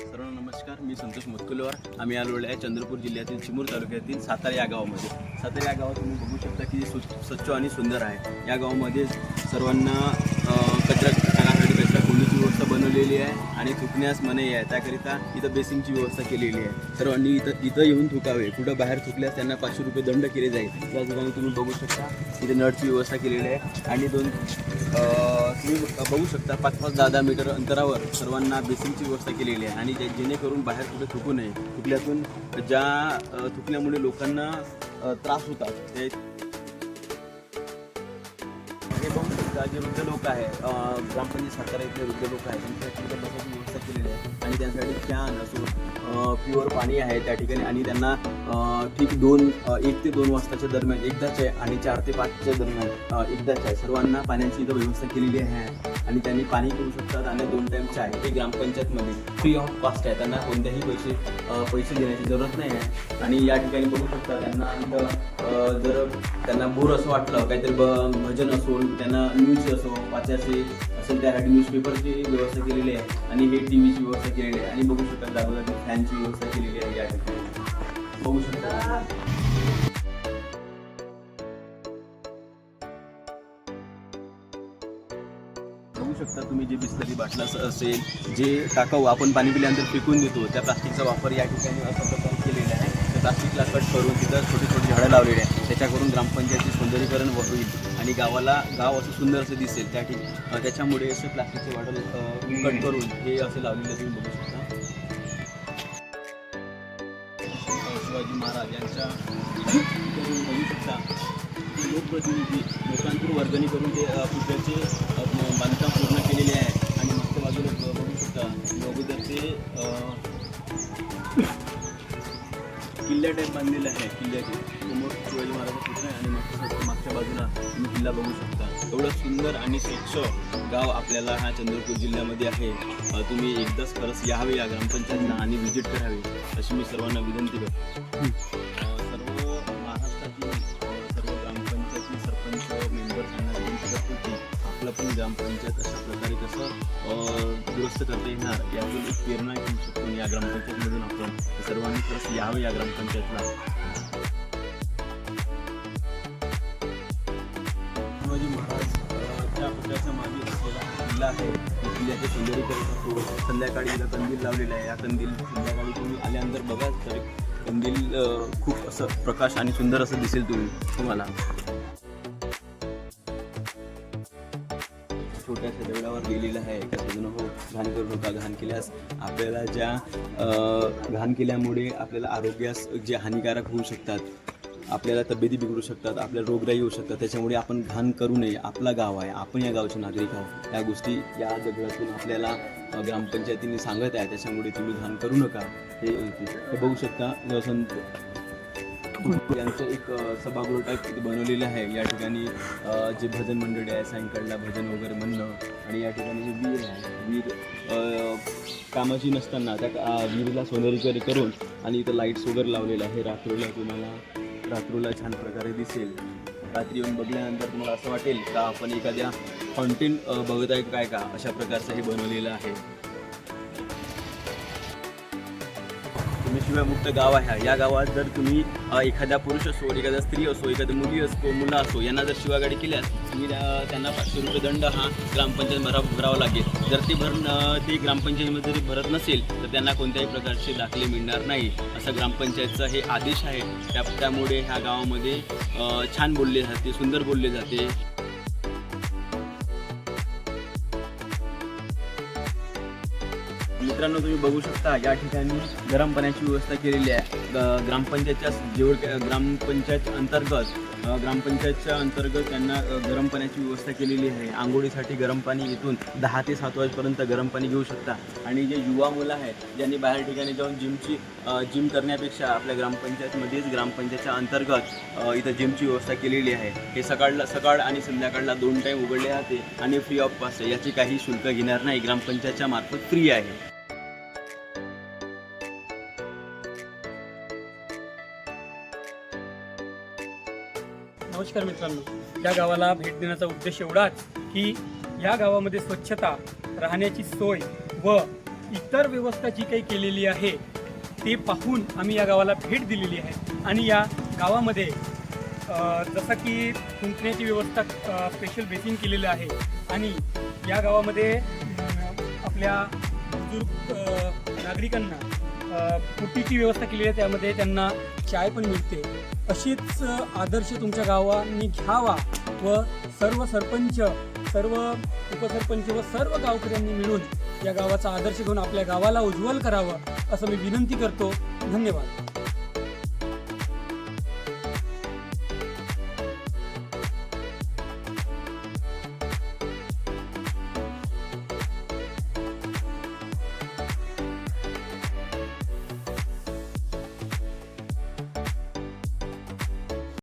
सर्वांना नमस्कार मी संतोष मोतकुलवार आम्ही आलेलो आहे चंद्रपूर जिल्ह्यातील चिमूर तालुक्यातील सातारा या गावामध्ये. सातारा या गावात तुम्ही बघू शकता की स्वच्छ आणि सुंदर आहे. या गावामध्ये सर्वांना कचरा बनवलेली आहे आणि थुकण्यास मनाई आहे. त्याकरिता इथं बेसिंगची व्यवस्था केलेली आहे. सर्वांनी इथं इथं येऊन थुकावे. कुठं बाहेर थुकल्यास त्यांना पाचशे रुपये दंड केले जाईल. त्या ठिकाणी तुम्ही बघू शकता. इथे नळची व्यवस्था केलेली आहे. आणि दोन तुम्ही बघू शकता पाच पाच दहा दहा मीटर अंतरावर सर्वांना बेसिंगची व्यवस्था केलेली आहे. आणि जेणेकरून बाहेर कुठे थुकू नये. थुकल्यातून ज्या थुकल्यामुळे लोकांना त्रास होतात ते जे वृद्ध लोक आहे ग्रामपंचायत सरकार इथले वृद्ध लोक आहेत त्यांच्यासाठी बसायची व्यवस्था केलेली आहे आणि त्यांच्यासाठी फॅन असो प्युअर पाणी आहे त्या ठिकाणी. आणि त्यांना ठीक दोन एक ते दोन वाजताच्या दरम्यान एकदाच आहे आणि चार ते पाचच्या दरम्यान एकदाच आहे. सर्वांना पाण्याची इथं व्यवस्था केलेली आहे. आणि त्यांनी पाणी पिऊ शकतात आणि दोन टाईम चाय हे ग्रामपंचायतमध्ये फ्री ऑफ कॉस्ट आहे. त्यांना कोणत्याही पैसे पैसे देण्याची जरूरत नाही आहे. आणि या ठिकाणी बघू शकता त्यांना जर त्यांना बोर असं वाटलं काहीतरी भजन असून त्यांना न्यूज असो वाचायचे असेल त्यासाठी न्यूजपेपरची व्यवस्था केलेली आहे आणि हे टी व्हीची व्यवस्था केलेली आहे. आणि बघू शकता जागोजागी फॅनची व्यवस्था केलेली आहे या ठिकाणी. बघू शकता. बघू शकता तुम्ही जे बिस्लरी बाटला असेल जे टाकाऊ आपण पाणी पिल्यानंतर फेकून देतो त्या प्लास्टिकचा वापर या ठिकाणी अशा प्रकारे केलेला आहे. त्या प्लास्टिकला कट करून तिथं छोटी छोटी झाडं लावलेली आहे त्याच्याकरून ग्रामपंचायतीचे सौंदर्यीकरण होईल. आणि गावाला गाव असं सुंदर असं दिसेल त्या ठिकाणी. त्याच्यामुळे असे प्लास्टिकचे बॉटल कट करून हे असे लावलेले तुम्ही बघू शकता. शिवाजी महाराज यांच्या बघू शकता. लोकप्रतिनिधी लोकांतून वर्गणी करून ते पुतळ्याचे बांधकाम पूर्ण केलेले आहे आणि मागच्या बाजूला बघू शकता. अगोदर ते टाईप बांधलेलं आहे किल्ल्याचे समोर शिवाजी महाराज पुतळा आहे आणि मागच्या मागच्या बाजूला तुम्ही किल्ला बघू शकता. एवढं सुंदर आणि स्वच्छ गाव आपल्याला हा चंद्रपूर जिल्ह्यामध्ये आहे. तुम्ही एकदाच खरंच यावे या ग्रामपंचायतीला आणि व्हिजिट करावी अशी मी सर्वांना विनंती करतो. आपण ग्रामपंचायत अशा प्रकारे कसं दुरुस्त करता येणार यातून एक प्रेरणा घेऊ शकतो या ग्रामपंचायतमधून आपण. सर्वांनी खरंच यावं या ग्रामपंचायतला. शिवाजी महाराज त्या च्या मागे असलेला किल्ला आहे. या किल्ल्याचे सौंदर्यीकरण करतो संध्याकाळी इथं कंदील लावलेला आहे. या कंदील संध्याकाळी तुम्ही आल्यानंतर बघा तर कंदील खूप असं प्रकाश आणि सुंदर असं दिसेल तुम्ही तुम्हाला. छोट्याशा दगडावर लिहिलेलं आहे. का सजन हो घाण करू नका घाण केल्यास आपल्याला ज्या घाण केल्यामुळे आपल्याला आरोग्यास जे हानिकारक होऊ शकतात आपल्याला तब्येती बिघडू शकतात आपल्याला रोगराई होऊ शकतात त्याच्यामुळे आपण घाण करू नये. आपला गाव आहे आपण या गावचे नागरिक आहोत. या गोष्टी या दगडातून आपल्याला ग्रामपंचायतीने सांगत आहे त्याच्यामुळे तुम्ही घाण करू नका. हे बघू शकता. संत यांचं एक सभागृह टाईप इथे बनवलेलं आहे. या ठिकाणी जे भजन मंडळी आहे सायंकाळला भजन वगैरे म्हणणं आणि या ठिकाणी जे वीर आहे वीर कामाची नसताना त्या अ, विहिरीला सौंदर्यीकरण करून आणि इथं लाईट्स वगैरे लावलेलं आहे. रात्रीला तुम्हाला रात्रीला छान प्रकारे दिसेल. रात्री येऊन बघल्यानंतर तुम्हाला असं वाटेल का आपण एखाद्या फाउंटेन बघत आहे काय का? अशा प्रकारचं हे बनवलेलं आहे. तुम्ही शिवायमुक्त गाव आहे. या गावात जर तुम्ही एखादा पुरुष असो एखादा स्त्री असो एखादी मुली असो मुलं असो यांना जर शिवागाडी केल्यास तुम्ही त्यांना पाचशे रुपये दंड हा ग्रामपंचायत भरा भरावा लागेल. जर ते भर ते ग्रामपंचायतीमध्ये जरी भरत नसेल तर त्यांना कोणत्याही प्रकारचे दाखले मिळणार नाही. असा ग्रामपंचायतचा हे आदेश आहे. त्या त्यामुळे ह्या गावामध्ये छान बोलले जाते सुंदर बोलले जाते. मित्रांनो तुम्ही बघू शकता या ठिकाणी गरम पाण्याची व्यवस्था केलेली आहे. ग्रामपंचायतच्या जेवढ ग्रामपंचायत अंतर्गत ग्रामपंचायतच्या अंतर्गत त्यांना गरम पाण्याची व्यवस्था केलेली आहे. आंघोळीसाठी गरम पाणी इथून दहा ते सात वाजेपर्यंत गरम पाणी घेऊ शकता. आणि जे युवा मुलं आहेत ज्यांनी बाहेर ठिकाणी जाऊन जिमची जिम करण्यापेक्षा आपल्या ग्रामपंचायतमध्येच ग्रामपंचायतच्या अंतर्गत इथं जिमची व्यवस्था केलेली आहे. हे सकाळला सकाळ आणि संध्याकाळला दोन टाईम उघडले जाते आणि फ्री ऑफ कॉस्ट आहे. याची काही शुल्क घेणार नाही. ग्रामपंचायतच्या मार्फत फ्री आहे. नमस्कार मित्रांनो. या गावाला भेट देण्याचा उद्देश एवढाच की या गावामध्ये स्वच्छता राहण्याची सोय व इतर व्यवस्था जी काही केलेली आहे ते पाहून आम्ही या गावाला भेट दिलेली आहे. आणि या गावामध्ये जसं की कुंकण्याची व्यवस्था स्पेशल बेसिंग केलेलं आहे आणि या गावामध्ये आपल्या बुजुर्ग नागरिकांना पुट्टीची व्यवस्था केलेली आहे त्यामध्ये त्यांना चाय पण मिळते. अशीच आदर्श तुमच्या गावांनी घ्यावा व सर्व सरपंच सर्व उपसरपंच व सर्व गावकऱ्यांनी मिळून या गावाचा आदर्श घेऊन आपल्या गावाला उज्ज्वल करावं असं मी विनंती करतो. धन्यवाद.